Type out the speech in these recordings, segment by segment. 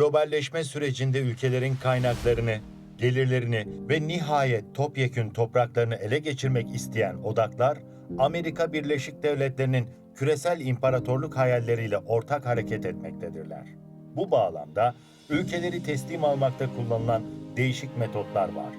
Globalleşme sürecinde ülkelerin kaynaklarını, gelirlerini ve nihayet topyekün topraklarını ele geçirmek isteyen odaklar, Amerika Birleşik Devletleri'nin küresel imparatorluk hayalleriyle ortak hareket etmektedirler. Bu bağlamda ülkeleri teslim almakta kullanılan değişik metotlar var.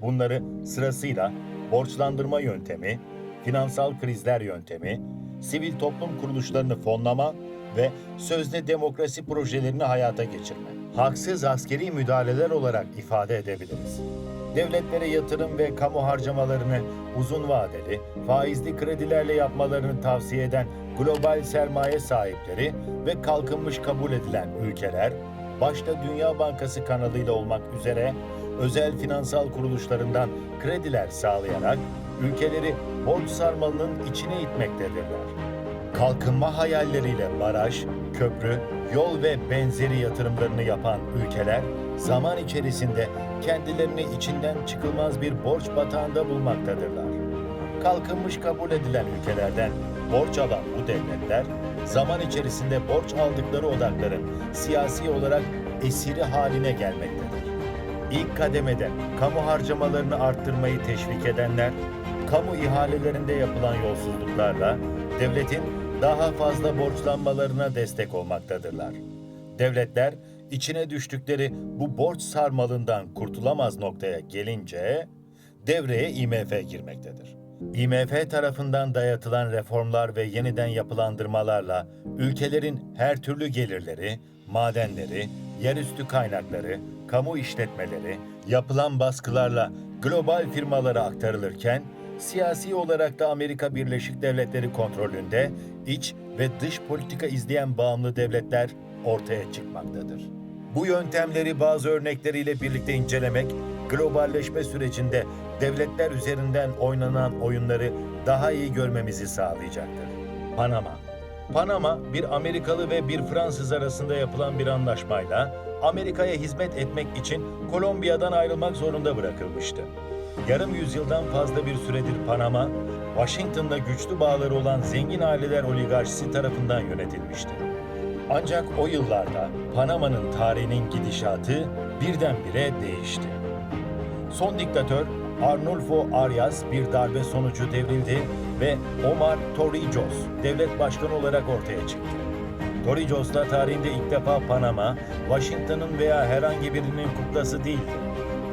Bunları sırasıyla borçlandırma yöntemi, finansal krizler yöntemi, sivil toplum kuruluşlarını fonlama ve sözde demokrasi projelerini hayata geçirme. Haksız askeri müdahaleler olarak ifade edebiliriz. Devletlere yatırım ve kamu harcamalarını uzun vadeli, faizli kredilerle yapmalarını tavsiye eden global sermaye sahipleri ve kalkınmış kabul edilen ülkeler, başta Dünya Bankası kanalıyla olmak üzere özel finansal kuruluşlarından krediler sağlayarak ülkeleri borç sarmalının içine itmektedirler. Kalkınma hayalleriyle baraj, köprü, yol ve benzeri yatırımlarını yapan ülkeler zaman içerisinde kendilerini içinden çıkılmaz bir borç batağında bulmaktadırlar. Kalkınmış kabul edilen ülkelerden borç alan bu devletler zaman içerisinde borç aldıkları odakların siyasi olarak esiri haline gelmektedir. İlk kademede kamu harcamalarını arttırmayı teşvik edenler, kamu ihalelerinde yapılan yolsuzluklarla devletin daha fazla borçlanmalarına destek olmaktadırlar. Devletler içine düştükleri bu borç sarmalından kurtulamaz noktaya gelince devreye IMF girmektedir. IMF tarafından dayatılan reformlar ve yeniden yapılandırmalarla ülkelerin her türlü gelirleri, madenleri, yerüstü kaynakları, kamu işletmeleri yapılan baskılarla global firmalara aktarılırken siyasi olarak da Amerika Birleşik Devletleri kontrolünde iç ve dış politika izleyen bağımlı devletler ortaya çıkmaktadır. Bu yöntemleri bazı örnekleriyle birlikte incelemek, globalleşme sürecinde devletler üzerinden oynanan oyunları daha iyi görmemizi sağlayacaktır. Panama Panama, bir Amerikalı ve bir Fransız arasında yapılan bir anlaşmayla Amerika'ya hizmet etmek için Kolombiya'dan ayrılmak zorunda bırakılmıştı. Yarım yüzyıldan fazla bir süredir Panama, Washington'da güçlü bağları olan zengin aileler oligarşisi tarafından yönetilmişti. Ancak o yıllarda Panama'nın tarihinin gidişatı birdenbire değişti. Son diktatör Arnulfo Arias bir darbe sonucu devrildi ve Omar Torrijos devlet başkanı olarak ortaya çıktı. Torrijos'la tarihinde ilk defa Panama, Washington'ın veya herhangi birinin kuklası değildi.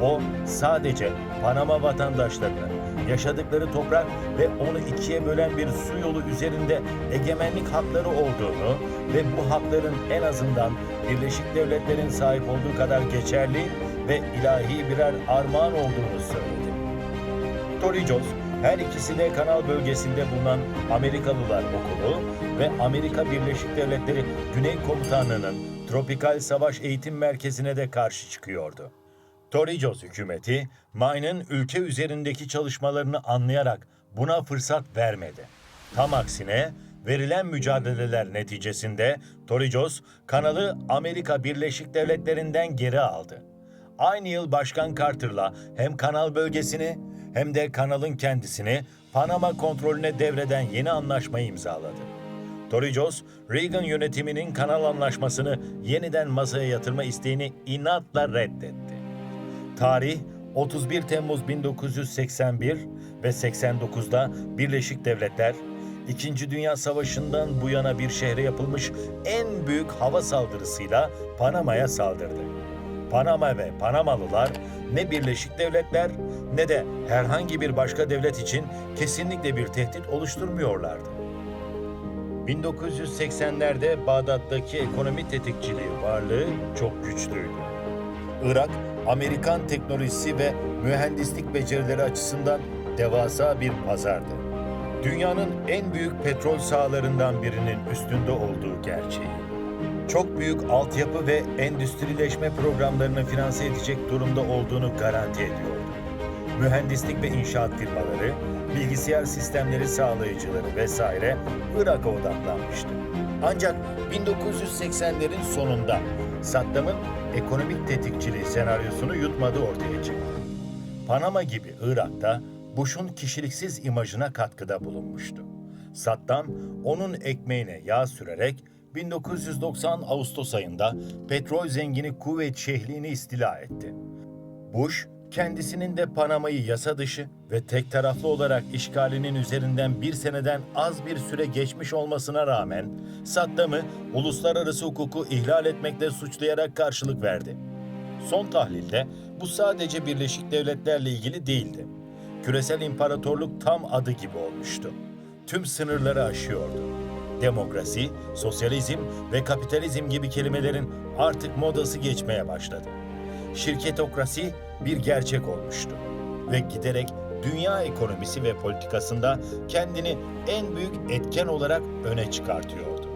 O sadece Panama vatandaşlarının yaşadıkları toprak ve onu ikiye bölen bir su yolu üzerinde egemenlik hakları olduğunu ve bu hakların en azından Birleşik Devletler'in sahip olduğu kadar geçerli ve ilahi birer armağan olduğunu söyledi. Torrijos, her ikisi de kanal bölgesinde bulunan Amerikalılar Okulu ve Amerika Birleşik Devletleri Güney Komutanlığı'nın Tropikal Savaş Eğitim Merkezi'ne de karşı çıkıyordu. Torrijos hükümeti, Mine'ın ülke üzerindeki çalışmalarını anlayarak buna fırsat vermedi. Tam aksine verilen mücadeleler neticesinde Torrijos kanalı Amerika Birleşik Devletleri'nden geri aldı. Aynı yıl Başkan Carter'la hem kanal bölgesini hem de kanalın kendisini Panama kontrolüne devreden yeni anlaşmayı imzaladı. Torrijos, Reagan yönetiminin kanal anlaşmasını yeniden masaya yatırma isteğini inatla reddetti. Tarih 31 Temmuz 1981 ve 89'da Birleşik Devletler, İkinci Dünya Savaşı'ndan bu yana bir şehre yapılmış en büyük hava saldırısıyla Panama'ya saldırdı. Panama ve Panamalılar ne Birleşik Devletler ne de herhangi bir başka devlet için kesinlikle bir tehdit oluşturmuyorlardı. 1980'lerde Bağdat'taki ekonomi tetikçiliği varlığı çok güçlüydü. Irak, Amerikan teknolojisi ve mühendislik becerileri açısından devasa bir pazardı. Dünyanın en büyük petrol sahalarından birinin üstünde olduğu gerçeği. Çok büyük altyapı ve endüstrileşme programlarını finanse edecek durumda olduğunu garanti ediyordu. Mühendislik ve inşaat firmaları, bilgisayar sistemleri sağlayıcıları vesaire Irak'a odaklanmıştı. Ancak 1980'lerin sonunda Saddam'ın ekonomik tetikçiliği senaryosunu yutmadı ortaya çıktı. Panama gibi Irak'ta Bush'un kişiliksiz imajına katkıda bulunmuştu. Saddam onun ekmeğine yağ sürerek 1990 Ağustos ayında petrol zengini Kuveyt şehlini istila etti. Bush, kendisinin de Panama'yı yasa dışı ve tek taraflı olarak işgalinin üzerinden bir seneden az bir süre geçmiş olmasına rağmen Saddam'ı uluslararası hukuku ihlal etmekle suçlayarak karşılık verdi. Son tahlilde bu sadece Birleşik Devletler'le ilgili değildi. Küresel imparatorluk tam adı gibi olmuştu. Tüm sınırları aşıyordu. Demokrasi, sosyalizm ve kapitalizm gibi kelimelerin artık modası geçmeye başladı. Şirketokrasi bir gerçek olmuştu ve giderek dünya ekonomisi ve politikasında kendini en büyük etken olarak öne çıkartıyordu.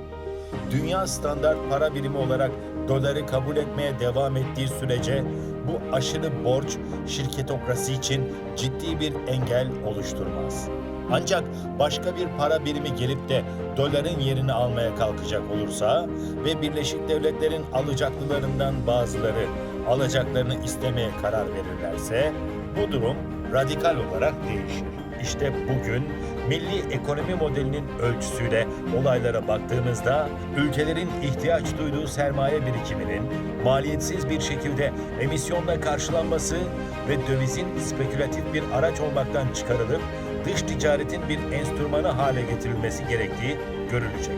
Dünya standart para birimi olarak doları kabul etmeye devam ettiği sürece bu aşırı borç şirketokrasi için ciddi bir engel oluşturmaz. Ancak başka bir para birimi gelip de doların yerini almaya kalkacak olursa ve Birleşik Devletler'in alacaklılarından bazıları alacaklarını istemeye karar verirlerse bu durum radikal olarak değişir. İşte bugün milli ekonomi modelinin ölçüsüyle olaylara baktığımızda ülkelerin ihtiyaç duyduğu sermaye birikiminin maliyetsiz bir şekilde emisyonla karşılanması ve dövizin spekülatif bir araç olmaktan çıkarılıp dış ticaretin bir enstrümanı hale getirilmesi gerektiği görülecek.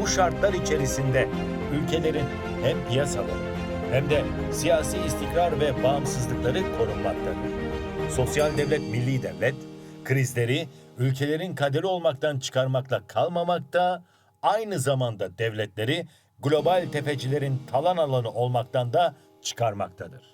Bu şartlar içerisinde ülkelerin hem piyasaları hem de siyasi istikrar ve bağımsızlıkları korunmaktadır. Sosyal devlet, milli devlet, krizleri ülkelerin kaderi olmaktan çıkarmakla kalmamakta, aynı zamanda devletleri global tefecilerin talan alanı olmaktan da çıkarmaktadır.